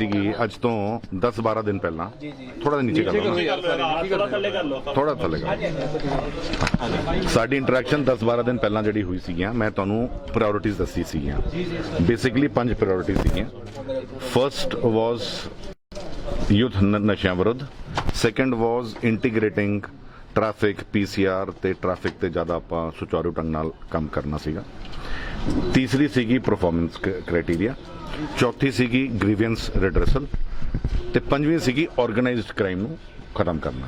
ਸੀਗੀ ਅੱਜ ਤੋਂ 10-12 ਦਿਨ ਪਹਿਲਾਂ। ਥੋੜਾ ਨੀਚੇ ਕਰ ਲਓ ਥੋੜਾ ਥੱਲੇ ਕਰ ਲਓ। ਸਾਡੀ ਇੰਟਰੈਕਸ਼ਨ 10-12 ਦਿਨ ਪਹਿਲਾਂ ਜਿਹੜੀ ਹੋਈ ਸੀਗੀਆਂ ਮੈਂ ਤੁਹਾਨੂੰ ਪ੍ਰਾਇੋਰਟੀਜ਼ ਦੱਸੀ ਸੀਗੀਆਂ। ਬੇਸਿਕਲੀ ਪੰਜ ਪ੍ਰਾਇੋਰਟੀਜ਼ ਸੀਗੀਆਂ। ਫਰਸਟ ਵਾਸ ਯੂਥ ਨਸ਼ਿਆਂ ਵਿਰੁੱਧ। Second was integrating traffic PCR ਤੇ ਟ੍ਰੈਫਿਕ ਤੇ ਜ਼ਿਆਦਾ ਆਪਾਂ ਸੁਚਾਰੂ ਢੰਗ ਨਾਲ ਕੰਮ ਕਰਨਾ ਸੀਗਾ। ਤੀਸਰੀ ਸੀਗੀ ਪਰਫਾਰਮੈਂਸ ਕ੍ਰਾਈਟੇਰੀਆ ਚੌਥੀ ਸੀਗੀ ਗ੍ਰੀਵੈਂਸ ਰਿਡਰਸਲ ਤੇ ਪੰਜਵੀਂ ਸੀਗੀ ਆਰਗੇਨਾਈਜ਼ਡ ਕ੍ਰਾਈਮ ਨੂੰ ਖਤਮ ਕਰਨਾ।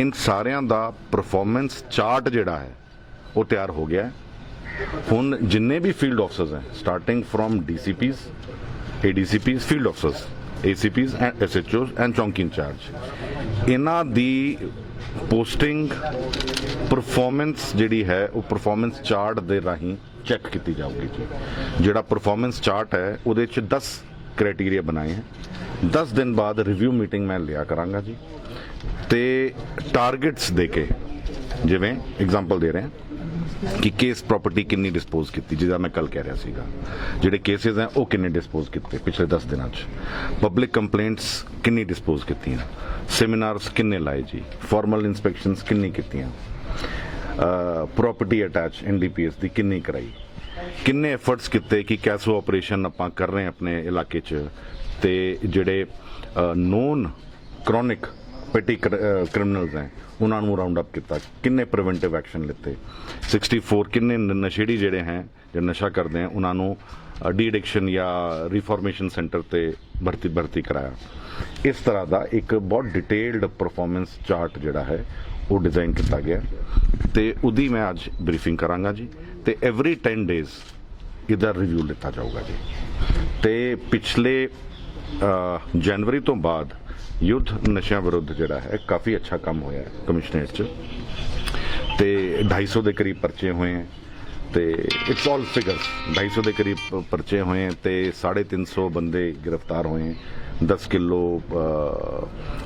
ਇਨ ਸਾਰਿਆਂ ਦਾ ਪਰਫਾਰਮੈਂਸ ਚਾਰਟ ਜਿਹੜਾ ਹੈ, ਉਹ ਤਿਆਰ ਹੋ ਗਿਆ ਹੁਣ ਜਿੰਨੇ ਵੀ ਫੀਲਡ ਆਫਸਰਸ ਹੈ starting from DCPs ADCPs field officers ACPs and SHOs and ਚੌਂਕੀ ਇੰਚਾਰਜ ਇਹਨਾਂ ਦੀ ਪੋਸਟਿੰਗ ਪਰਫਾਰਮੈਂਸ ਜਿਹੜੀ ਹੈ, ਉਹ ਪਰਫਾਰਮੈਂਸ ਚਾਰਟ ਦੇ ਰਾਹੀਂ ਚੈੱਕ ਕੀਤੀ ਜਾਊਗੀ ਜੀ। ਜਿਹੜਾ ਪਰਫਾਰਮੈਂਸ ਚਾਰਟ ਹੈ, ਉਹਦੇ ਚ 10 ਕ੍ਰਾਈਟੇਰੀਆ ਬਣਾਏ ਹੈ। 10 ਦਿਨ ਬਾਅਦ ਰਿਵਿਊ ਮੀਟਿੰਗ ਮੈਂ ਲਿਆ ਕਰਾਂਗਾ ਜੀ। ਤੇ ਟਾਰਗੇਟਸ ਦੇ ਕੇ, ਜਿਵੇਂ ਐਗਜ਼ਾਮਪਲ ਦੇ ਰਹੇ ਹਾਂ। ਕਿ ਕੇਸ ਪ੍ਰਾਪਰਟੀ ਕਿੰਨੀ ਡਿਸਪੋਜ਼ ਕੀਤੀ, ਜਿਹਦਾ ਮੈਂ ਕੱਲ ਕਹਿ ਰਿਹਾ ਸੀਗਾ। ਜਿਹੜੇ ਕੇਸਿਸ ਹੈ, ਉਹ ਕਿੰਨੇ ਡਿਸਪੋਜ਼ ਕੀਤੇ ਪਿਛਲੇ 10 ਦਿਨਾਂ 'ਚ। ਪਬਲਿਕ ਕੰਪਲੇਂਟਸ ਕਿੰਨੀ ਡਿਸਪੋਜ਼ ਕੀਤੀਆਂ। ਸੈਮੀਨਾਰਸ ਕਿੰਨੇ ਲਾਏ ਜੀ। ਫਾਰਮਲ ਇਨਸਪੈਕਸ਼ਨਸ ਕਿੰਨੀ ਕੀਤੀਆਂ। ਪ੍ਰਾਪਰਟੀ ਅਟੈਚ ਐਨਡੀਪੀਐਸ ਦੀ ਕਿੰਨੀ ਕਰਾਈ। ਕਿੰਨੇ ਐਫਰਟਸ ਕੀਤੇ ਕਿ ਕੈਸੋ ਆਪਰੇਸ਼ਨ ਆਪਾਂ ਕਰ ਰਹੇ ਆਪਣੇ ਇਲਾਕੇ 'ਚ। ਤੇ ਜਿਹੜੇ ਨੋਨ ਕ੍ਰੋਨਿਕ ਪੈਟੀ ਕ੍ਰਿਮੀਨਲਸ ਹੈ ਉਹਨਾਂ ਨੂੰ ਰਾਉਂਡ ਅਪ ਕੀਤਾ ਕਿੰਨੇ ਪ੍ਰੀਵੈਂਟਿਵ ਐਕਸ਼ਨ ਲਿੱਤੇ 64 ਕਿੰਨੇ ਨਸ਼ੇੜੀ ਜਿਹੜੇ ਹੈ ਜਿਹੜੇ ਨਸ਼ਾ ਕਰਦੇ ਹੈ ਉਹਨਾਂ ਨੂੰ ਡੀ ਐਡਿਕਸ਼ਨ ਜਾਂ ਰੀਫਾਰਮੇਸ਼ਨ ਸੈਂਟਰ ਤੇ ਭਰਤੀ ਭਰਤੀ ਕਰਾਇਆ ਇਸ ਤਰ੍ਹਾਂ ਦਾ ਇੱਕ ਬਹੁਤ ਡਿਟੇਲਡ ਪਰਫਾਰਮੈਂਸ ਚਾਰਟ ਜਿਹੜਾ ਹੈ ਉਹ ਡਿਜ਼ਾਈਨ ਕੀਤਾ ਗਿਆ ਤੇ ਉਹਦੀ ਮੈਂ ਅੱਜ ਬਰੀਫਿੰਗ ਕਰਾਂਗਾ ਜੀ ਤੇ ਐਵਰੀ 10 ਡੇਜ਼ ਇਹਦਾ ਰਿਵਿਊ ਲਿੱਤਾ ਜਾਊਗਾ ਜੀ ਤੇ ਪਿਛਲੇ ਜਨਵਰੀ ਤੋਂ ਬਾਅਦ ਯੁੱਧ ਨਸ਼ਿਆਂ ਵਿਰੁੱਧ ਜਿਹੜਾ ਹੈ, ਕਾਫੀ ਅੱਛਾ ਕੰਮ ਹੋਇਆ ਹੈ ਕਮਿਸ਼ਨਰੇਟ 'ਚ। ਤੇ 250 ਦੇ ਕਰੀਬ ਪਰਚੇ ਹੋਏ ਹੈ ਤੇ ਇਟਸ ਆਲ ਫਿਗਰਸ 250 ਦੇ ਕਰੀਬ ਪਰਚੇ ਹੋਏ ਹੈ ਤੇ 350 ਬੰਦੇ ਗ੍ਰਿਫਤਾਰ ਹੋਏ ਹੈ। 10 ਕਿਲੋ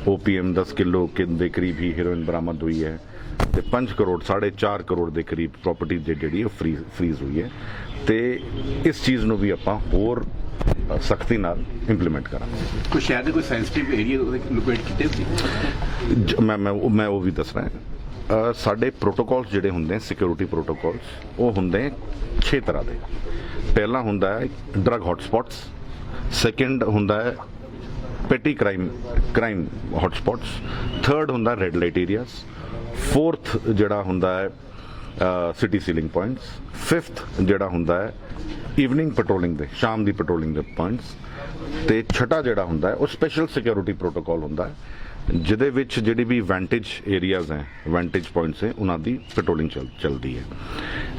ਓਪੀਐਮ 10 ਕਿਲੋ ਦੇ ਕਰੀਬ ਹੀ ਹੈਰੋਇਨ ਬਰਾਮਦ ਹੋਈ ਹੈ ਤੇ 5 ਕਰੋੜ 4.5 ਕਰੋੜ ਦੇ ਕਰੀਬ ਪ੍ਰਾਪਰਟੀ ਜਿਹੜੀ ਉਹ ਫ੍ਰੀਜ਼ ਹੋਈ ਹੈ। ਤੇ ਇਸ ਚੀਜ਼ ਨੂੰ ਵੀ ਆਪਾਂ ਹੋਰ ਸਖਤੀ ਨਾਲ ਇੰਪਲੀਮੈਂਟ ਕਰਾਂਗੇ ਕੋਈ ਸ਼ਹਿਰ ਦੇ ਕੋਈ ਸੈਂਸਿਟਿਵ ਏਰੀਆ ਲੋਕੇਟ ਕੀਤੇ ਸੀ? ਮੈਂ ਮੈਂ ਉਹ ਮੈਂ ਉਹ ਵੀ ਦੱਸ ਰਿਹਾ। ਅ, ਸਾਡੇ ਪ੍ਰੋਟੋਕਾਲਸ ਜਿਹੜੇ ਹੁੰਦੇ ਸਿਕਿਉਰਿਟੀ ਪ੍ਰੋਟੋਕਾਲਸ ਉਹ ਹੁੰਦੇ 6 ਤਰ੍ਹਾਂ ਦੇ। ਪਹਿਲਾ ਹੁੰਦਾ ਹੈ ਡਰਗ ਹੌਟਸਪੌਟਸ ਸੈਕੰਡ ਹੁੰਦਾ ਹੈ petty crime crime hotspots third ਹੁੰਦਾ ਰੈੱਡ ਲਾਈਟ ਏਰੀਆਸ ਫੋਰਥ ਜਿਹੜਾ ਹੁੰਦਾ ਹੈ ਸਿਟੀ ਸੀਲਿੰਗ ਪੁਆਇੰਟਸ ਫਿਫਥ ਜਿਹੜਾ ਹੁੰਦਾ ਹੈ ਈਵਨਿੰਗ ਪੈਟਰੋਲਿੰਗ ਦੇ, ਸ਼ਾਮ ਦੀ ਪੈਟਰੋਲਿੰਗ ਦੇ ਪੁਆਇੰਟਸ ਤੇ ਛਟਾ ਜਿਹੜਾ ਹੁੰਦਾ ਹੈ, ਉਹ ਸਪੈਸ਼ਲ ਸਿਕਿਉਰਿਟੀ ਪ੍ਰੋਟੋਕਾਲ ਹੁੰਦਾ ਹੈ, ਜਿਹਦੇ ਵਿੱਚ ਜਿਹੜੀ ਵੀ ਵੈਂਟੇਜ ਏਰੀਆਜ਼ ਹੈ ਵੈਂਟੇਜ ਪੁਆਇੰਟਸ ਹੈ, ਉਹਨਾਂ ਦੀ ਪੈਟਰੋਲਿੰਗ ਚੱਲਦੀ ਹੈ।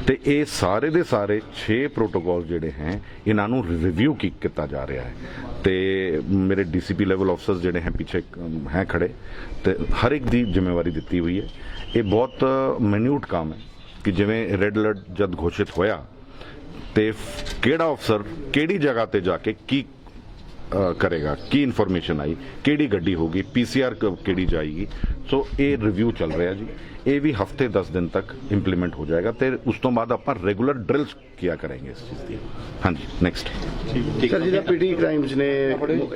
ਤੇ ਇਹ ਸਾਰੇ ਦੇ ਸਾਰੇ 6 ਪ੍ਰੋਟੋਕਾਲ ਜਿਹੜੇ ਹੈ, ਇਹਨਾਂ ਨੂੰ ਰਿਵਿਊ ਕੀਤਾ ਜਾ ਰਿਹਾ ਹੈ। ਤੇ ਮੇਰੇ ਡੀਸੀਪੀ ਲੈਵਲ ਅਫਸਰਸ ਜਿਹੜੇ ਹੈ, ਪਿੱਛੇ ਹੈ ਖੜੇ। ਤੇ ਹਰ ਇੱਕ ਦੀ ਜ਼ਿੰਮੇਵਾਰੀ ਦਿੱਤੀ ਹੋਈ ਹੈ। ਇਹ ਬਹੁਤ ਮਿਨਿਊਟ ਕੰਮ ਹੈ। ਕਿ ਜਿਵੇਂ ਰੈੱਡ ਅਲਰਟ ਜਦ ਘੋਸ਼ਿਤ ਹੋਇਆ, ਤੇ ਕਿਹੜਾ ਅਫਸਰ ਕਿਹੜੀ ਜਗ੍ਹਾ ਤੇ ਜਾ ਕੇ ਕੀ ਕਰੇਗਾ। ਕੀ ਇਨਫੋਰਮੇਸ਼ਨ ਆਈ? ਕਿਹੜੀ ਗੱਡੀ ਹੋਗੀ ਪੀਸੀਆਰ ਕਿਹੜੀ ਜਾਏਗੀ? ਸੋ ਇਹ ਰਿਵਿਊ ਚੱਲ ਰਿਹਾ ਜੀ। ਇਹ ਵੀ ਹਫ਼ਤੇ 10 ਦਿਨ ਤੱਕ ਇੰਪਲੀਮੈਂਟ ਹੋ ਜਾਏਗਾ ਤੇ ਉਸ ਤੋਂ ਬਾਅਦ ਆਪਾਂ ਰੈਗੂਲਰ ਡ੍ਰਿਲਸ ਕੀਆ ਕਰਾਂਗੇ ਇਸ ਚੀਜ਼ ਦੀ। ਹਾਂਜੀ ਨੈਕਸਟ ਸਰ ਜਿਹਦਾ ਪੀਟੀ ਕ੍ਰਾਈਮਸ ਨੇ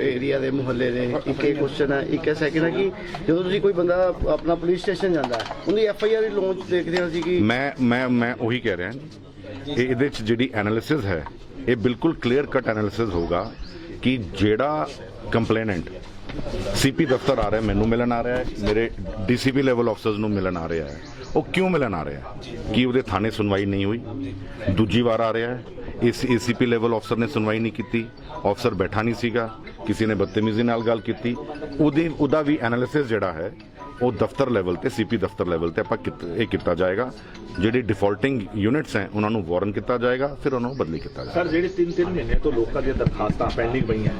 ਏਰੀਆ ਦੇ ਮੁਹੱਲੇ ਦੇ ਇੱਕ ਇਹ ਕੁਐਸਚਨ ਹੈ ਇੱਕ ਹੈ ਸੈਕਿੰਡ ਹੈ ਕਿ ਜਦੋਂ ਤੁਸੀਂ ਕੋਈ ਬੰਦਾ ਆਪਣਾ ਪੁਲਿਸ ਸਟੇਸ਼ਨ ਜਾਂਦਾ ਹੈ ਉਹਦੀ ਐਫ ਆਈ ਆਰ ਦੀ ਲਾਂਚ ਦੇਖਦੇ ਹਾਂ ਅਸੀਂ ਕਿ ਮੈਂ ਮੈਂ ਮੈਂ ਉਹੀ ਕਹਿ ਰਿਹਾ ਇਹ ਇਹਦੇ ਚ ਜਿਹੜੀ ਐਨਾਲਿਸਿਸ ਹੈ ਇਹ ਬਿਲਕੁਲ ਕਲੀਅਰ ਕੱਟ ਐਨਾਲਿਸਿਸ ਹੋਗਾ ਕਿ ਜਿਹੜਾ ਕੰਪਲੇਨੈਂਟ ਸੀਪੀ ਦਫ਼ਤਰ ਆ ਰਿਹਾ, ਮੈਨੂੰ ਮਿਲਣ ਆ ਰਿਹਾ ਹੈ, ਮੇਰੇ ਡੀਸੀਪੀ ਲੈਵਲ ਅਫਸਰਸ ਨੂੰ ਮਿਲਣ ਆ ਰਿਹਾ ਹੈ। ਉਹ ਕਿਉਂ ਮਿਲਣ ਆ ਰਿਹਾ ਹੈ? ਕੀ ਉਹਦੇ ਥਾਣੇ ਸੁਣਵਾਈ ਨਹੀਂ ਹੋਈ? ਦੂਜੀ ਵਾਰ ਆ ਰਿਹਾ ਹੈ, ਇਸ ਏਸੀਪੀ ਲੈਵਲ ਅਫਸਰ ਨੇ ਸੁਣਵਾਈ ਨਹੀਂ ਕੀਤੀ ਅਫਸਰ ਬੈਠਾ ਨਹੀਂ ਸੀਗਾ, ਕਿਸੇ ਨੇ ਬਦਤਮੀਜ਼ੀ ਨਾਲ ਗੱਲ ਕੀਤੀ। ਉਹਦੀ, ਉਹਦਾ ਵੀ ਐਨਾਲਿਸਿਸ ਜਿਹੜਾ ਹੈ ਉਹ ਦਫ਼ਤਰ ਲੈਵਲ ਤੇ ਸੀਪੀ ਦਫ਼ਤਰ ਲੈਵਲ ਤੇ ਆਪਾਂ ਇਹ ਕੀਤਾ ਜਾਏਗਾ। ਜਿਹੜੀ ਡਿਫਾਲਟਿੰਗ ਯੂਨਿਟਸ ਹੈ ਉਹਨਾਂ ਨੂੰ ਵਾਰਨ ਕੀਤਾ ਜਾਏਗਾ ਫਿਰ ਉਹਨਾਂ ਨੂੰ ਬਦਲੀ ਕੀਤਾ ਜਾਏਗਾ। ਸਰ ਜਿਹੜੇ 3-3 ਮਹੀਨੇ ਤੋਂ ਲੋਕਾਂ ਦੀਆਂ ਦਰਖਾਸਤਾਂ ਪੈਂਡਿੰਗ ਪਈਆਂ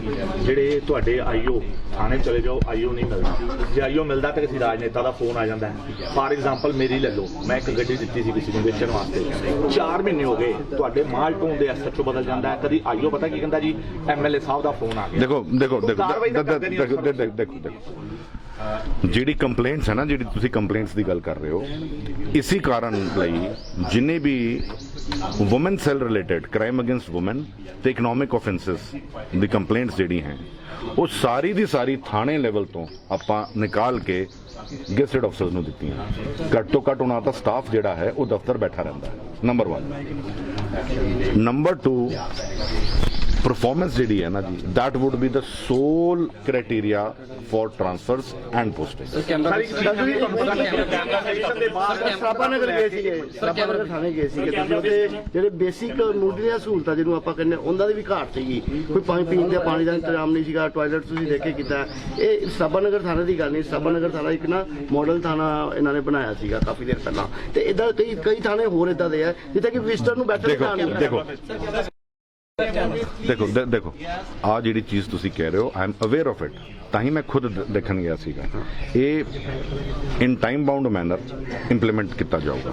ਜਿਹੜੇ ਤੁਹਾਡੇ ਆਈਓ ਥਾਣੇ ਚਲੇ ਜਾਓ ਆਈਓ ਨਹੀਂ ਮਿਲਦਾ। ਜੇ ਆਈਓ ਮਿਲਦਾ ਤਾਂ ਕਿਸੇ ਰਾਜਨੇਤਾ ਦਾ ਫੋਨ ਆ ਜਾਂਦਾ ਹੈ। ਫਾਰ ਐਗਜ਼ਾਮਪਲ ਮੇਰੀ ਲੈ ਲਓ ਮੈਂ ਇੱਕ ਗੱਡੀ ਦਿੱਤੀ ਸੀ ਕਿਸੇ ਨੂੰ ਵੇਚਣ ਵਾਸਤੇ। 4 ਮਹੀਨੇ ਹੋ ਗਏ ਤੁਹਾਡੇ ਮਾਲ ਟੋਨ ਦੇ ਐਸਐਚਓ ਬਦਲ ਜਾਂਦਾ ਹੈ। ਕਦੀ ਆਈਓ ਪਤਾ ਕੀ ਕਹਿੰਦਾ ਜੀ? ਐਮਐਲਏ ਸਾਹਿਬ ਦਾ ਫੋਨ ਆ ਗਿਆ। ਦੇਖੋ ਦੇਖੋ ਦੇਖੋ ਦੇਖੋ ਦੇਖੋ। ਜਿਹੜੀ ਕੰਪਲੇਂਟਸ ਹੈ ਨਾ, ਜਿਹੜੀ ਤੁਸੀਂ ਕੰਪਲੇਂਟਸ ਦੀ ਗੱਲ ਕਰ ਰਹੇ ਹੋ, ਇਸੇ ਕਾਰਨ ਲਈ ਜਿੰਨੇ ਵੀ women cell related crime against women ਤੇ ਇਕਨੋਮਿਕ ਆਫੈਂਸਸ ਦੀ ਕੰਪਲੇਂਟਸ ਜਿਹੜੀ ਹੈ, ਉਹ ਸਾਰੀ ਦੀ ਸਾਰੀ ਥਾਣੇ ਲੈਵਲ ਤੋਂ ਆਪਾਂ ਨਿਕਾਲ ਕੇ ਗੈਸਟਡ ਅਫਸਰਸ ਨੂੰ ਦਿੱਤੀਆਂ ਘੱਟ ਤੋਂ ਘੱਟ ਉਹਨਾਂ ਦਾ ਸਟਾਫ ਜਿਹੜਾ ਹੈ, ਉਹ ਦਫ਼ਤਰ ਬੈਠਾ ਰਹਿੰਦਾ ਹੈ। ਨੰਬਰ 1 ਨੰਬਰ 2 ਪਰਫਾਰਮੈਂਸ ਜਿਹੜੀ ਹੈ ਨਾ ਜੀ that would be the sole criteria for transfers and postings. ਸਾਰੀ ਕੈਮਰਾ ਨਗਰ ਗਏ ਸੀਗੇ ਨਗਰ ਥਾਣੇ ਗਏ ਸੀਗੇ ਤੁਸੀਂ ਜਿਹੜੇ ਬੇਸਿਕ ਮੁੱਢਲੀਆਂ ਸਹੂਲਤਾਂ ਜਿਹਨੂੰ ਆਪਾਂ ਕਹਿੰਦੇ ਉਹਨਾਂ ਦੀ ਵੀ ਘਾਟ ਸੀਗੀ। ਕੋਈ ਪਾਣੀ ਪੀਣ ਦਾ ਪਾਣੀ ਦਾ ਇੰਤਜ਼ਾਮ ਨਹੀਂ ਸੀਗਾ ਟਾਇਲਟ ਤੁਸੀਂ ਦੇਖੇ ਕੀਤਾ। ਇਹ ਨਗਰ ਥਾਣੇ ਦੀ ਗੱਲ ਨਹੀਂ ਸਰਾਭਾ ਨਗਰ ਥਾਣਾ ਇੱਕ ਨਾ ਮਾਡਲ ਥਾਣਾ ਇਹਨਾਂ ਨੇ ਬਣਾਇਆ ਸੀਗਾ ਕਾਫੀ ਦੇਰ ਪਹਿਲਾਂ। ਤੇ ਇਦਾਂ ਕਈ ਕਈ ਥਾਣੇ ਹੋਰ ਇਦਾਂ ਦੇ ਆ ਜਿੱਥੇ ਕਿ ਵਿਜ਼ਟਰ ਨੂੰ ਬੈਠਣ ਦਾ ਨਹੀਂ। ਦੇਖੋ। ਦੇਖੋ ਦੇਖੋ ਆ ਜਿਹੜੀ ਚੀਜ਼ ਤੁਸੀਂ ਕਹਿ ਰਹੇ ਹੋ I am aware of it ਤਾਂ ਹੀ ਮੈਂ ਖੁਦ ਦੇਖਣ ਗਿਆ ਸੀਗਾ। ਇਹ in time bound manner implement ਕੀਤਾ ਜਾਊਗਾ।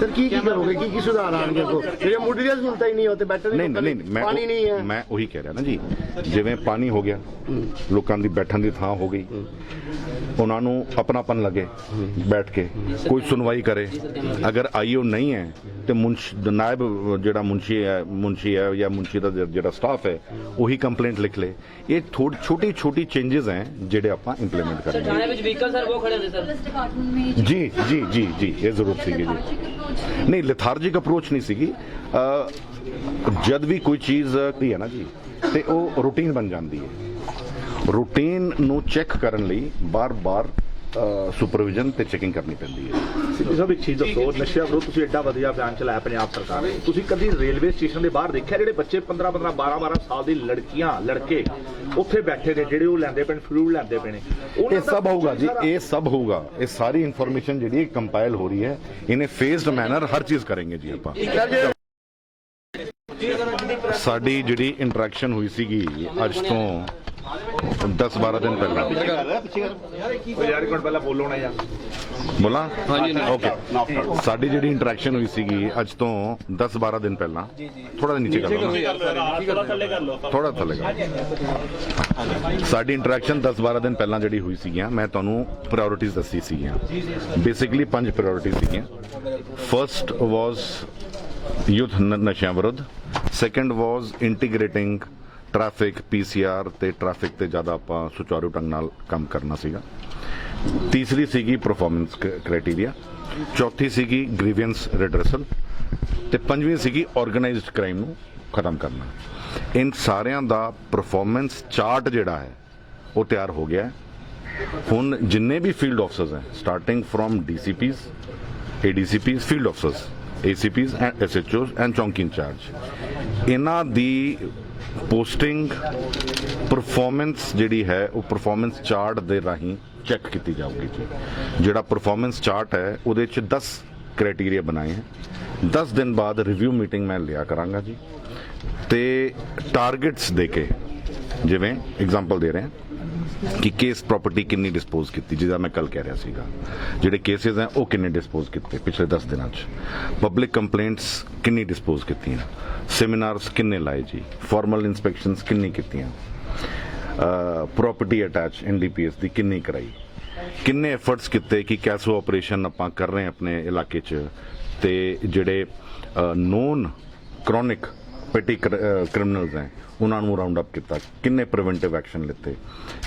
ਸਰ ਕੀ ਕੀ ਕਰੋਗੇ? ਕੀ ਕੀ ਸੁਧਾਰ ਆਣਗੇ ਕੋ ਜਿਹੜੇ ਮੁੱਢਲੀਆਂ ਸਹੂਲਤਾਂ ਹੀ ਨਹੀਂ ਹੋਤੇ ਬੈਠਣ ਨਹੀਂ ਨਹੀਂ ਨਹੀਂ, ਮੈਂ ਪਾਣੀ ਨਹੀਂ ਹੈ। ਮੈਂ ਉਹੀ ਕਹਿ ਰਿਹਾ ਨਾ ਜੀ ਜਿਵੇਂ ਪਾਣੀ ਹੋ ਗਿਆ ਲੋਕਾਂ ਦੀ ਬੈਠਣ ਦੀ ਥਾਂ ਹੋ ਗਈ ਉਹਨਾਂ ਨੂੰ ਆਪਣਾਪਨ ਲੱਗੇ ਬੈਠ ਕੇ ਕੋਈ ਸੁਣਵਾਈ ਕਰੇ। ਅਗਰ ਆਈਓ ਨਹੀਂ ਹੈ ਤੇ ਮੁੰਸ਼ ਨਾਇਬ ਜਿਹੜਾ ਮੁੰਸ਼ੀ ਹੈ ਮੁੰਸ਼ੀ ਹੈ ਜਾਂ ਮੁੰਸ਼ੀ ਦਾ ਜਿਹੜਾ- ਜਿਹੜਾ ਸਟਾਫ ਹੈ ਉਹੀ ਕੰਪਲੇਂਟ ਲਿਖ ਲੇ। ਇਹ ਥੋੜੀ ਛੋਟੀ ਛੋਟੀ ਚੇਂजेस ਹੈ। ਜਿਹੜੇ ਆਪਾਂ ਇੰਪਲੀਮੈਂਟ ਕਰਾਂਗੇ थाने में व्हीकल सर वो खड़े थे सर पुलिस डिपार्टमेंट में ਜੀ ਜੀ ਜੀ ਜੀ ਇਹ ਜ਼ਰੂਰ ਸੀਗੀ ਜੀ अप्रोच ਨਹੀਂ ਲਿਥਾਰਜਿਕ ਅਪਰੋਚ ਨਹੀਂ ਸੀਗੀ ਅ, ਜਦ ਵੀ ਕੋਈ ਚੀਜ਼ ਕੀ ਹੈ ਨਾ ਜੀ ਤੇ ਉਹ ਰੂਟੀਨ ਬਣ ਜਾਂਦੀ ਹੈ ਰੂਟੀਨ ਨੂੰ ਚੈੱਕ ਕਰਨ ਲਈ ਬਾਰ-ਬਾਰ ਸੁਪਰਵਿਜ਼ਨ ਤੇ ਚੈਕਿੰਗ ਕਰਨੀ ਪੈਂਦੀ ਹੈ। ਸਿੱਧੀ ਸਾਹਿਬ ਇੱਕ ਚੀਜ਼ ਦੱਸੋ ਨਸ਼ਿਆਂ ਵਿਰੁੱਧ ਤੁਸੀਂ ਐਡਾ ਵਧੀਆ ਬਿਆਨ ਚਲਾਇਆ ਪੰਜਾਬ ਸਰਕਾਰ ਨੇ। ਤੁਸੀਂ ਕਦੀ ਰੇਲਵੇ ਸਟੇਸ਼ਨ ਦੇ ਬਾਹਰ ਦੇਖਿਆ ਜਿਹੜੇ ਬੱਚੇ 15 15 12 12 ਸਾਲ ਦੀ ਲੜਕੀਆਂ ਲੜਕੇ ਉੱਥੇ ਬੈਠੇ ਨੇ ਜਿਹੜੇ ਉਹ ਲੈਂਦੇ ਪਏ ਫਲੂਡ ਲੈਂਦੇ ਪਏ ਨੇ? ਇਹ ਸਭ ਹੋਊਗਾ ਜੀ ਇਹ ਸਭ ਹੋਊਗਾ। ਇਹ ਸਾਰੀ ਇਨਫੋਰਮੇਸ਼ਨ ਜਿਹੜੀ ਕੰਪਾਈਲ ਹੋ ਰਹੀ ਹੈ ਅ ਫੇਜ਼ਡ ਮੈਨਰ ਹਰ ਚੀਜ਼ ਕਰਾਂਗੇ ਜੀ ਆਪਾਂ। ਸਾਡੀ ਜਿਹੜੀ ਇੰਟਰੈਕਸ਼ਨ ਹੋਈ ਸੀਗੀ ਅੱਜ ਤੋਂ 10 12 ਦਿਨ ਪਹਿਲਾਂ। ਉਹ ਯਾਰ ਇੱਕ ਮਿੰਟ ਪਹਿਲਾਂ ਬੋਲੋ ਨਾ ਯਾਰ। ਬੋਲਾਂ? ਹਾਂਜੀ ਓਕੇ ਸਾਡੀ ਜਿਹੜੀ ਇੰਟਰੈਕਸ਼ਨ ਹੋਈ ਸੀਗੀ ਅੱਜ ਤੋਂ 10 12 ਦਿਨ ਪਹਿਲਾਂ ਥੋੜਾ ਜਿਹਾ ਨੀਚੇ ਕਰ ਲਓ। ਥੋੜਾ ਥੱਲੇ ਕਰ ਸਾਡੀ ਇੰਟਰੈਕਸ਼ਨ 10 12 ਦਿਨ ਪਹਿਲਾਂ ਜਿਹੜੀ ਹੋਈ ਸੀਗੀਆਂ ਮੈਂ ਤੁਹਾਨੂੰ ਪ੍ਰਾਇੋਰਟੀਜ਼ ਦੱਸੀ ਸੀਗੀਆਂ। ਬੇਸਿਕਲੀ ਪੰਜ ਪ੍ਰਾਇੋਰਟੀਜ਼ ਸੀਗੀਆਂ। ਫਰਸਟ ਵਾਸ ਯੂਥ ਨਸ਼ਿਆਂ ਵਿਰੁੱਧ। Second was integrating traffic PCR ਤੇ ਟ੍ਰੈਫਿਕ ਤੇ ਜ਼ਿਆਦਾ ਆਪਾਂ ਸੁਚਾਰੂ ਢੰਗ ਨਾਲ ਕੰਮ ਕਰਨਾ ਸੀਗਾ। ਤੀਸਰੀ ਸੀਗੀ ਪਰਫਾਰਮੈਂਸ ਕ੍ਰਾਈਟੇਰੀਆ ਚੌਥੀ ਸੀਗੀ ਗ੍ਰੀਵੈਂਸ ਰਿਡਰਸਲ ਤੇ ਪੰਜਵੀਂ ਸੀਗੀ ਆਰਗੇਨਾਈਜ਼ਡ ਕ੍ਰਾਈਮ ਨੂੰ ਖਤਮ ਕਰਨਾ। ਇਨ ਸਾਰਿਆਂ ਦਾ ਪਰਫਾਰਮੈਂਸ ਚਾਰਟ ਜਿਹੜਾ ਹੈ, ਉਹ ਤਿਆਰ ਹੋ ਗਿਆ ਹੁਣ ਜਿੰਨੇ ਵੀ ਫੀਲਡ ਆਫਸਰਸ ਹੈ starting from DCPs ADCPs field officers ACPs and SHOs and ਚੌਂਕੀ ਇੰਚਾਰਜ ਇਹਨਾਂ ਦੀ ਪੋਸਟਿੰਗ ਪਰਫਾਰਮੈਂਸ ਜਿਹੜੀ ਹੈ, ਉਹ ਪਰਫਾਰਮੈਂਸ ਚਾਰਟ ਦੇ ਰਾਹੀਂ ਚੈੱਕ ਕੀਤੀ ਜਾਊਗੀ ਜੀ। ਜਿਹੜਾ ਪਰਫਾਰਮੈਂਸ ਚਾਰਟ ਹੈ, ਉਹਦੇ ਚ 10 ਕ੍ਰਾਈਟੇਰੀਆ ਬਣਾਏ ਹੈ। 10 ਦਿਨ ਬਾਅਦ ਰਿਵਿਊ ਮੀਟਿੰਗ ਮੈਂ ਲਿਆ ਕਰਾਂਗਾ ਜੀ। ਤੇ ਟਾਰਗੇਟਸ ਦੇ ਕੇ, ਜਿਵੇਂ ਐਗਜ਼ਾਮਪਲ ਦੇ ਰਹੇ ਹਾਂ। ਕਿ ਕੇਸ ਪ੍ਰਾਪਰਟੀ ਕਿੰਨੀ ਡਿਸਪੋਜ਼ ਕੀਤੀ, ਜਿਹਦਾ ਮੈਂ ਕੱਲ ਕਹਿ ਰਿਹਾ ਸੀਗਾ। ਜਿਹੜੇ ਕੇਸਿਸ ਹੈ, ਉਹ ਕਿੰਨੇ ਡਿਸਪੋਜ਼ ਕੀਤੇ ਪਿਛਲੇ 10 ਦਿਨਾਂ 'ਚ। ਪਬਲਿਕ ਕੰਪਲੇਂਟਸ ਕਿੰਨੀ ਡਿਸਪੋਜ਼ ਕੀਤੀਆਂ। ਸੈਮੀਨਾਰਸ ਕਿੰਨੇ ਲਾਏ ਜੀ। ਫਾਰਮਲ ਇਨਸਪੈਕਸ਼ਨਸ ਕਿੰਨੀ ਕੀਤੀਆਂ। ਪ੍ਰਾਪਰਟੀ ਅਟੈਚ ਐਨਡੀਪੀਐਸ ਦੀ ਕਿੰਨੀ ਕਰਾਈ। ਕਿੰਨੇ ਐਫਰਟਸ ਕੀਤੇ ਕਿ ਕੈਸੋ ਆਪਰੇਸ਼ਨ ਆਪਾਂ ਕਰ ਰਹੇ ਆਪਣੇ ਇਲਾਕੇ 'ਚ। ਤੇ ਜਿਹੜੇ ਨੋਨ ਕ੍ਰੋਨਿਕ ਪੈਟੀ ਕ੍ਰਿਮੀਨਲਸ ਹੈ। ਉਹਨਾਂ ਨੂੰ ਰਾਉਂਡ ਅਪ ਕੀਤਾ। ਕਿੰਨੇ ਪ੍ਰੀਵੈਂਟਿਵ ਐਕਸ਼ਨ ਲਿੱਤੇ?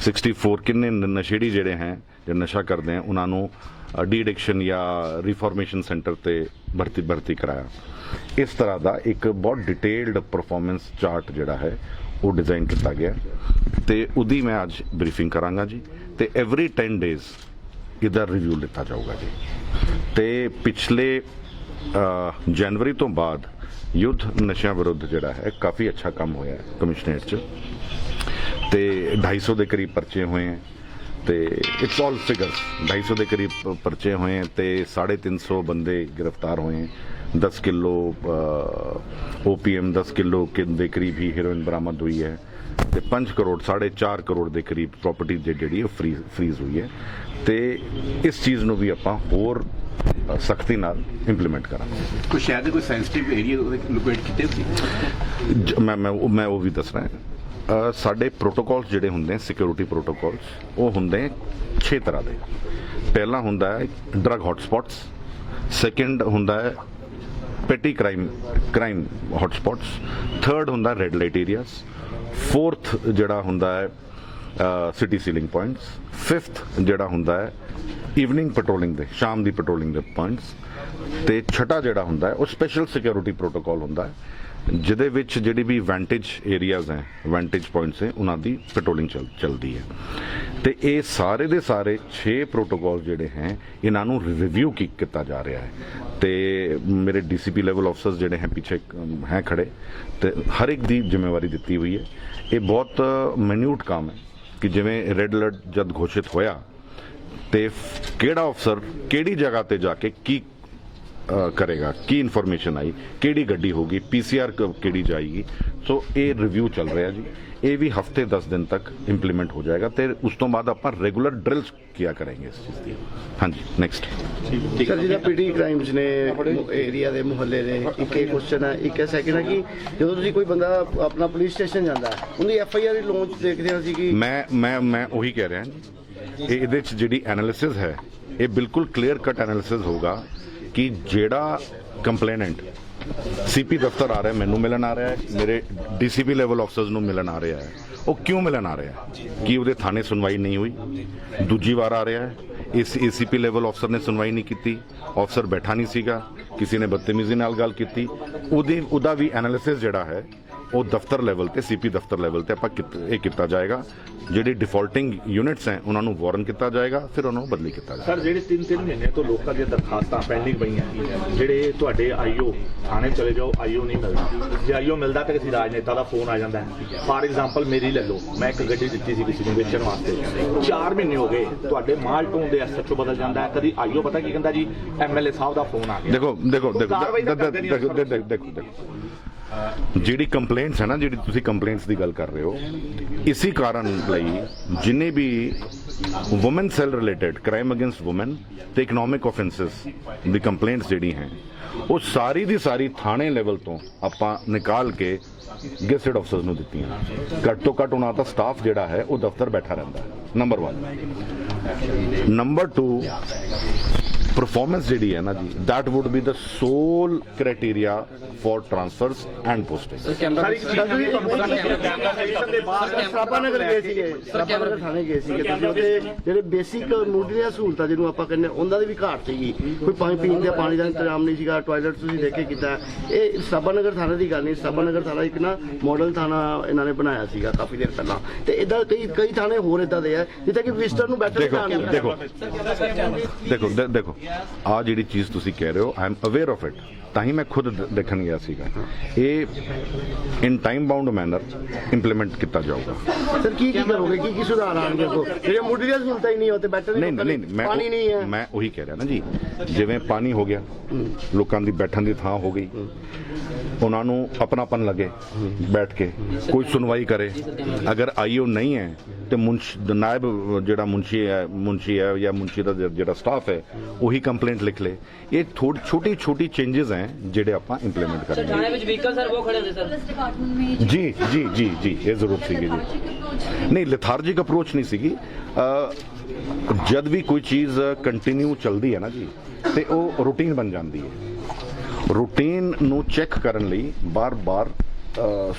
64 ਕਿੰਨੇ ਨਸ਼ੇੜੀ ਜਿਹੜੇ ਹੈ ਜਿਹੜੇ ਨਸ਼ਾ ਕਰਦੇ ਹੈ, ਉਹਨਾਂ ਨੂੰ ਡੀ ਐਡਿਕਸ਼ਨ ਜਾਂ ਰੀਫਾਰਮੇਸ਼ਨ ਸੈਂਟਰ ਤੇ ਭਰਤੀ ਭਰਤੀ ਕਰਾਇਆ। ਇਸ ਤਰ੍ਹਾਂ ਦਾ ਇੱਕ ਬਹੁਤ ਡਿਟੇਲਡ ਪਰਫਾਰਮੈਂਸ ਚਾਰਟ ਜਿਹੜਾ ਹੈ, ਉਹ ਡਿਜ਼ਾਈਨ ਕੀਤਾ ਗਿਆ। ਤੇ ਉਹਦੀ ਮੈਂ ਅੱਜ ਬਰੀਫਿੰਗ ਕਰਾਂਗਾ ਜੀ। ਤੇ ਐਵਰੀ 10 ਡੇਜ਼ ਇਹਦਾ ਰਿਵਿਊ ਲਿੱਤਾ ਜਾਊਗਾ ਜੀ। ਤੇ ਪਿਛਲੇ ਜਨਵਰੀ ਤੋਂ ਬਾਅਦ ਯੁੱਧ ਨਸ਼ਿਆਂ ਵਿਰੁੱਧ ਜਿਹੜਾ ਹੈ, ਕਾਫੀ ਅੱਛਾ ਕੰਮ ਹੋਇਆ ਹੈ ਕਮਿਸ਼ਨਰੇਟ 'ਚ। ਤੇ 250 ਦੇ ਕਰੀਬ ਪਰਚੇ ਹੋਏ ਹੈ ਤੇ ਇਟਸ ਆਲ ਫਿਗਰਸ 250 ਦੇ ਕਰੀਬ ਪਰਚੇ ਹੋਏ ਹੈ ਤੇ 350 ਬੰਦੇ ਗ੍ਰਿਫਤਾਰ ਹੋਏ ਹੈ। 10 ਕਿਲੋ ਓਪੀਐਮ 10 ਕਿਲੋ ਦੇ ਕਰੀਬ ਹੀ ਹੈਰੋਇਨ ਬਰਾਮਦ ਹੋਈ ਹੈ ਤੇ 5 ਕਰੋੜ 4.5 ਕਰੋੜ ਦੇ ਕਰੀਬ ਪ੍ਰਾਪਰਟੀ ਜਿਹੜੀ ਉਹ ਫ੍ਰੀਜ਼ ਫ੍ਰੀਜ਼ ਹੋਈ ਹੈ। ਤੇ ਇਸ ਚੀਜ਼ ਨੂੰ ਵੀ ਆਪਾਂ ਹੋਰ ਸਖਤੀ ਨਾਲ ਇੰਪਲੀਮੈਂਟ ਕਰਾਂਗੇ ਕੋਈ ਸ਼ਾਇਦ ਕੋਈ ਸੈਂਸਿਟਿਵ ਏਰੀਆ ਲੋਕੇਟ ਕੀਤੇ ਸੀ? ਮੈਂ ਮੈਂ ਉਹ ਮੈਂ ਉਹ ਵੀ ਦੱਸ ਰਿਹਾ ਸਾਡੇ ਪ੍ਰੋਟੋਕਾਲਸ ਜਿਹੜੇ ਹੁੰਦੇ ਸਿਕਿਉਰਿਟੀ ਪ੍ਰੋਟੋਕਾਲਸ ਉਹ ਹੁੰਦੇ 6 ਤਰ੍ਹਾਂ ਦੇ। ਪਹਿਲਾ ਹੁੰਦਾ ਹੈ ਡਰਗ ਹੌਟਸਪੌਟਸ ਸੈਕੰਡ ਹੁੰਦਾ ਹੈ petty crime crime hotspots third ਹੁੰਦਾ ਰੈੱਡ ਲਾਈਟ ਏਰੀਆਸ ਫੋਰਥ ਜਿਹੜਾ ਹੁੰਦਾ ਹੈ ਸਿਟੀ ਸੀਲਿੰਗ ਪੁਆਇੰਟਸ ਫਿਫਥ ਜਿਹੜਾ ਹੁੰਦਾ ਹੈ ਈਵਨਿੰਗ ਪੈਟਰੋਲਿੰਗ ਦੇ, ਸ਼ਾਮ ਦੀ ਪੈਟਰੋਲਿੰਗ ਦੇ ਪੁਆਇੰਟਸ ਤੇ ਛਟਾ ਜਿਹੜਾ ਹੁੰਦਾ ਹੈ, ਉਹ ਸਪੈਸ਼ਲ ਸਿਕਿਉਰਿਟੀ ਪ੍ਰੋਟੋਕਾਲ ਹੁੰਦਾ ਹੈ, ਜਿਹਦੇ ਵਿੱਚ ਜਿਹੜੀ ਵੀ ਵੈਂਟੇਜ ਏਰੀਆਜ਼ ਹੈ ਵੈਂਟੇਜ ਪੁਆਇੰਟਸ ਹੈ, ਉਹਨਾਂ ਦੀ ਪੈਟਰੋਲਿੰਗ ਚੱਲਦੀ ਹੈ। ਤੇ ਇਹ ਸਾਰੇ ਦੇ ਸਾਰੇ 6 ਪ੍ਰੋਟੋਕਾਲ ਜਿਹੜੇ ਹੈ, ਇਹਨਾਂ ਨੂੰ ਰਿਵਿਊ ਕੀਤਾ ਜਾ ਰਿਹਾ ਹੈ। ਤੇ ਮੇਰੇ ਡੀਸੀਪੀ ਲੈਵਲ ਅਫਸਰਸ ਜਿਹੜੇ ਹੈ, ਪਿੱਛੇ ਹੈ ਖੜੇ। ਤੇ ਹਰ ਇੱਕ ਦੀ ਜ਼ਿੰਮੇਵਾਰੀ ਦਿੱਤੀ ਹੋਈ ਹੈ। ਇਹ ਬਹੁਤ ਮਿਨਿਊਟ ਕੰਮ ਹੈ। ਕਿ ਜਿਵੇਂ ਰੈੱਡ ਅਲਰਟ ਜਦ ਘੋਸ਼ਿਤ ਹੋਇਆ, ਤੇ ਕਿਹੜਾ ਅਫਸਰ ਕਿਹੜੀ ਜਗ੍ਹਾ ਤੇ ਜਾ ਕੇ ਕੀ ਕਰੇਗਾ? ਕੀ ਇਨਫੋਰਮੇਸ਼ਨ ਆਈ? ਕਿਹੜੀ ਗੱਡੀ ਹੋਗੀ ਪੀਸੀਆਰ ਕਿਹੜੀ ਜਾਏਗੀ? ਸੋ ਇਹ ਰਿਵਿਊ ਚੱਲ ਰਿਹਾ ਜੀ। ਇਹ ਵੀ ਹਫ਼ਤੇ 10 ਦਿਨ ਤੱਕ ਇੰਪਲੀਮੈਂਟ ਹੋ ਜਾਏਗਾ ਤੇ ਉਸ ਤੋਂ ਬਾਅਦ ਆਪਾਂ ਰੈਗੂਲਰ ਡਰਿਲਸ ਕੀਆ ਕਰਾਂਗੇ ਇਸ ਚੀਜ਼ ਦੀ? ਹਾਂਜੀ ਨੈਕਸਟ ਸਰ ਜਿਹੜਾ ਪੀਟੀ ਕ੍ਰਾਈਮਸ ਨੇ ਏਰੀਆ ਦੇ ਮੁਹੱਲੇ ਦੇ ਇੱਕ ਇਹ ਕੁਐਸਚਨ ਹੈ ਇੱਕ ਹੈ ਸੈਕਿੰਡ ਹੈ ਕਿ ਜਦੋਂ ਤੁਸੀਂ ਕੋਈ ਬੰਦਾ ਆਪਣਾ ਪੁਲਿਸ ਸਟੇਸ਼ਨ ਜਾਂਦਾ ਹੈ ਉਹਦੀ ਐਫ ਆਈ ਆਰ ਲਾਂਚ ਦੇਖਦੇ ਹਾਂ ਅਸੀਂ ਕਿ ਮੈਂ ਮੈਂ ਮੈਂ ਉਹੀ ਕਹਿ ਰਿਹਾ ਜੀ। ਇਹ ਇਹਦੇ ਚ ਜਿਹੜੀ ਐਨਾਲਿਸਿਸ ਹੈ ਇਹ ਬਿਲਕੁਲ ਕਲੀਅਰ ਕੱਟ ਐਨਾਲਿਸਿਸ ਹੋਗਾ ਕਿ ਜਿਹੜਾ ਕੰਪਲੇਨੈਂਟ ਸੀਪੀ ਦਫ਼ਤਰ ਆ ਰਿਹਾ, ਮੈਨੂੰ ਮਿਲਣ ਆ ਰਿਹਾ ਹੈ, ਮੇਰੇ ਡੀਸੀਪੀ ਲੈਵਲ ਅਫਸਰਸ ਨੂੰ ਮਿਲਣ ਆ ਰਿਹਾ ਹੈ। ਉਹ ਕਿਉਂ ਮਿਲਣ ਆ ਰਿਹਾ ਹੈ? ਕੀ ਉਹਦੇ ਥਾਣੇ ਸੁਣਵਾਈ ਨਹੀਂ ਹੋਈ? ਦੂਜੀ ਵਾਰ ਆ ਰਿਹਾ ਹੈ, ਇਸ ਏਸੀਪੀ ਲੈਵਲ ਅਫਸਰ ਨੇ ਸੁਣਵਾਈ ਨਹੀਂ ਕੀਤੀ ਅਫਸਰ ਬੈਠਾ ਨਹੀਂ ਸੀਗਾ, ਕਿਸੇ ਨੇ ਬਦਤਮੀਜ਼ੀ ਨਾਲ ਗੱਲ ਕੀਤੀ। ਉਹਦੀ, ਉਹਦਾ ਵੀ ਐਨਾਲਿਸਿਸ ਜਿਹੜਾ ਹੈ ਉਹ ਦਫ਼ਤਰ ਲੈਵਲ ਤੇ ਸੀਪੀ ਦਫ਼ਤਰ ਲੈਵਲ ਤੇ ਆਪਾਂ ਇਹ ਕੀਤਾ ਜਾਏਗਾ। ਜਿਹੜੀ ਡਿਫਾਲਟਿੰਗ ਯੂਨਿਟਸ ਹੈ ਉਹਨਾਂ ਨੂੰ ਵਾਰਨ ਕੀਤਾ ਜਾਏਗਾ ਫਿਰ ਉਹਨਾਂ ਨੂੰ ਬਦਲੀ ਕੀਤਾ ਜਾਏਗਾ। ਸਰ ਜਿਹੜੇ 3-3 ਮਹੀਨੇ ਤੋਂ ਲੋਕਾਂ ਦੀਆਂ ਦਰਖਾਸਤਾਂ ਪੈਂਡਿੰਗ ਪਈਆਂ ਜਿਹੜੇ ਤੁਹਾਡੇ ਆਈਓ ਥਾਣੇ ਚਲੇ ਜਾਓ ਆਈਓ ਨਹੀਂ ਮਿਲਦਾ। ਜੇ ਆਈਓ ਮਿਲਦਾ ਤਾਂ ਕਿਸੇ ਰਾਜਨੇਤਾ ਦਾ ਫੋਨ ਆ ਜਾਂਦਾ। ਫਾਰ ਐਗਜ਼ਾਮਪਲ ਮੇਰੀ ਲੈ ਲਓ ਮੈਂ ਇੱਕ ਗੱਡੀ ਦਿੱਤੀ ਸੀ ਕਿਸੇ ਨੂੰ ਵੇਚਣ ਵਾਸਤੇ। 4 ਮਹੀਨੇ ਹੋ ਗਏ ਤੁਹਾਡੇ ਮਾਲ ਟੋਨ ਦੇ ਐਸਐਚਓ ਬਦਲ ਜਾਂਦਾ ਕਦੀ ਆਈਓ ਪਤਾ ਕੀ ਕਹਿੰਦਾ ਜੀ ਐਮਐਲਏ ਸਾਹਿਬ ਦਾ ਫੋਨ ਆ ਗਿਆ। ਦੇਖੋ ਦੇਖੋ ਦੇਖੋ ਦੇਖੋ ਦੇਖੋ। ਜਿਹੜੀ ਕੰਪਲੇਂਟਸ ਹੈ ਨਾ, ਜਿਹੜੀ ਤੁਸੀਂ ਕੰਪਲੇਂਟਸ ਦੀ ਗੱਲ ਕਰ ਰਹੇ ਹੋ, ਇਸੇ ਕਾਰਨ ਲਈ ਜਿੰਨੇ ਵੀ women cell related crime against women ਤੇ ਇਕਨੋਮਿਕ ਆਫੈਂਸਸ ਦੀ ਕੰਪਲੇਂਟਸ ਜਿਹੜੀ ਹੈ, ਉਹ ਸਾਰੀ ਦੀ ਸਾਰੀ ਥਾਣੇ ਲੈਵਲ ਤੋਂ ਆਪਾਂ ਨਿਕਾਲ ਕੇ ਗੈਸਟਡ ਅਫਸਰਸ ਨੂੰ ਦਿੱਤੀਆਂ ਘੱਟ ਤੋਂ ਘੱਟ ਉਹਨਾਂ ਦਾ ਸਟਾਫ ਜਿਹੜਾ ਹੈ, ਉਹ ਦਫ਼ਤਰ ਬੈਠਾ ਰਹਿੰਦਾ ਹੈ। ਨੰਬਰ 1 ਨੰਬਰ 2 ਪਰਫਾਰਮੈਂਸ ਜਿਹੜੀ ਹੈ ਨਾ ਜੀ that would be the sole criteria for transfers and posting ਸਾਰੀ ਚੀਜ਼ ਦੇ ਬਾਅਦ ਸਰਾਭਾ ਨਗਰ ਗਏ ਸੀਗੇ। ਸਰਾਭਾ ਨਗਰ ਥਾਣੇ ਗਏ ਸੀਗੇ। ਤੁਸੀਂ ਉਹਦੇ ਜਿਹੜੇ ਬੇਸਿਕ ਮੁੱਢਲੀਆਂ ਸਹੂਲਤਾਂ ਜਿਹਨੂੰ ਆਪਾਂ ਕਹਿੰਦੇ ਉਹਨਾਂ ਦੀ ਵੀ ਘਾਟ ਸੀਗੀ। ਕੋਈ ਪਾਣੀ ਪੀਣ ਦੇ ਪਾਣੀ ਦਾ ਇੰਤਜ਼ਾਮ ਨਹੀਂ ਸੀਗਾ ਟਾਇਲਟ ਤੁਸੀਂ ਦੇਖੇ ਕੀਤਾ ਇਹ ਸਰਾਭਾ ਨਗਰ ਥਾਣੇ ਦੀ ਗੱਲ ਨਹੀਂ ਸਰਾਭਾ ਨਗਰ ਥਾਣਾ ਇੱਕ ਨਾ ਮਾਡਲ ਥਾਣਾ ਇਹਨਾਂ ਨੇ ਬਣਾਇਆ ਸੀਗਾ ਕਾਫੀ ਦੇਰ ਪਹਿਲਾਂ। ਤੇ ਇਦਾਂ ਕਈ ਕਈ ਥਾਣੇ ਹੋਰ ਇਦਾਂ ਦੇ ਆ ਜਿੱਥੇ ਕਿ ਵਿਜ਼ਟਰ ਨੂੰ ਬੈਠਣ ਦੇਖੋ ਦਾ ਦੇਖੋ ਆ ਜਿਹੜੀ ਚੀਜ਼ ਤੁਸੀਂ ਕਹਿ ਰਹੇ ਹੋ I am aware of it ਤਾਂ ਹੀ ਮੈਂ ਖੁਦ ਦ- ਦੇਖਣ ਗਿਆ ਸੀਗਾ। ਇਹ in time bound manner implement ਕੀਤਾ ਜਾਊਗਾ। ਸਰ ਕੀ ਕੀ ਕਰੋਗੇ? ਕੀ ਕੀ ਸੁਧਾਰ ਆਣਗੇ ਕੋ ਜਿਹੜੇ ਮੁੱਢਲੀਆਂ ਸਹੂਲਤਾਂ ਹੀ ਨਹੀਂ ਹੋਤੇ ਬੈਠਣ ਦੀ ਨਹੀਂ ਨਹੀਂ ਮੈਂ ਪਾਣੀ ਨਹੀਂ ਹੈ ਮੈਂ ਉਹੀ ਕਹਿ ਰਿਹਾ ਨਾ ਜੀ ਜਿਵੇਂ ਪਾਣੀ ਹੋ ਗਿਆ ਲੋਕਾਂ ਦੀ ਬੈਠਣ ਦੀ ਥਾਂ ਹੋ ਗਈ ਉਹਨਾਂ ਨੂੰ ਆਪਣਾਪਨ ਲੱਗੇ ਬੈਠ ਕੇ ਕੋਈ ਸੁਣਵਾਈ ਕਰੇ। ਅਗਰ ਆਈਓ ਨਹੀਂ ਹੈ ਤੇ ਮੁੰਸ਼ ਨਾਇਬ ਜਿਹੜਾ ਮੁੰਸ਼ੀ ਹੈ ਮੁੰਸ਼ੀ ਹੈ ਜਾਂ ਮੁੰਸ਼ੀ ਦਾ ਜਿਹੜਾ- ਜਿਹੜਾ ਸਟਾਫ ਹੈ ਉਹੀ ਕੰਪਲੇਂਟ ਲਿਖ ਲੇ। ਇਹ ਥੋੜੀ ਛੋਟੀ ਛੋਟੀ ਚੇਂजेस ਹੈ। ਜਿਹੜੇ ਆਪਾਂ ਇੰਪਲੀਮੈਂਟ ਕਰਾਂਗੇ थाने में व्हीकल सर वो खड़े थे सर पुलिस डिपार्टमेंट में ਜੀ ਜੀ ਜੀ ਜੀ ਇਹ ਜ਼ਰੂਰ ਸੀਗੀ ਜੀ अप्रोच ਨਹੀਂ ਲਿਥਾਰਜਿਕ ਅਪਰੋਚ ਨਹੀਂ ਸੀਗੀ ਅ, ਜਦ ਵੀ ਕੋਈ ਚੀਜ਼ ਕੰਟੀਨਿਊ ਚੱਲਦੀ ਹੈ ਨਾ ਜੀ ਤੇ ਉਹ ਰੂਟੀਨ ਬਣ ਜਾਂਦੀ ਹੈ ਰੂਟੀਨ ਨੂੰ ਚੈੱਕ ਕਰਨ ਲਈ ਬਾਰ-ਬਾਰ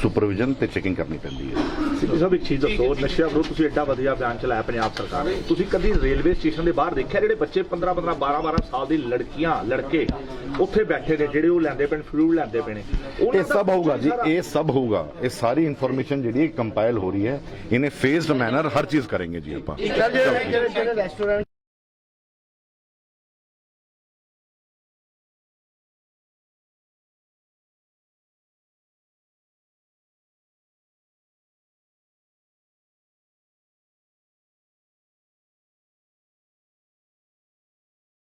ਸੁਪਰਵਿਜ਼ਨ ਤੇ ਚੈਕਿੰਗ ਕਰਨੀ ਪੈਂਦੀ ਹੈ। ਸਿੱਧੀ ਸਾਹਿਬ ਇੱਕ ਚੀਜ਼ ਦੱਸੋ ਨਸ਼ਾ ਵਿਰੁੱਧ ਤੁਸੀਂ ਐਡਾ ਵਧੀਆ ਅਭਿਆਨ ਚਲਾਇਆ ਪੰਜਾਬ ਸਰਕਾਰ ਨੇ। ਤੁਸੀਂ ਕਦੀ ਰੇਲਵੇ ਸਟੇਸ਼ਨ ਦੇ ਬਾਹਰ ਦੇਖਿਆ ਜਿਹੜੇ ਬੱਚੇ 15 15 12 12 ਸਾਲ ਦੀ ਲੜਕੀਆਂ ਲੜਕੇ ਉੱਥੇ ਬੈਠੇ ਨੇ ਜਿਹੜੇ ਉਹ ਲੈਂਦੇ ਪਏ ਨੇ ਫਲੂਡ ਲੈਂਦੇ ਪਏ ਨੇ? ਉਹਨਾਂ ਇਹ ਸਭ ਹੋਊਗਾ ਜੀ ਇਹ ਸਭ ਹੋਊਗਾ। ਇਹ ਸਾਰੀ ਇਨਫੋਰਮੇਸ਼ਨ ਜਿਹੜੀ ਕੰਪਾਈਲ ਹੋ ਰਹੀ ਹੈ ਇਹਨੇ ਫੇਜ਼ਡ ਮੈਨਰ ਹਰ ਚੀਜ਼ ਕਰਾਂਗੇ ਜੀ ਆਪਾਂ। ਸਰ ਜਿਹੜੇ ਜਿਹੜੇ ਜਿਹੜੇ ਰੈਸਟੋਰੈਂਟ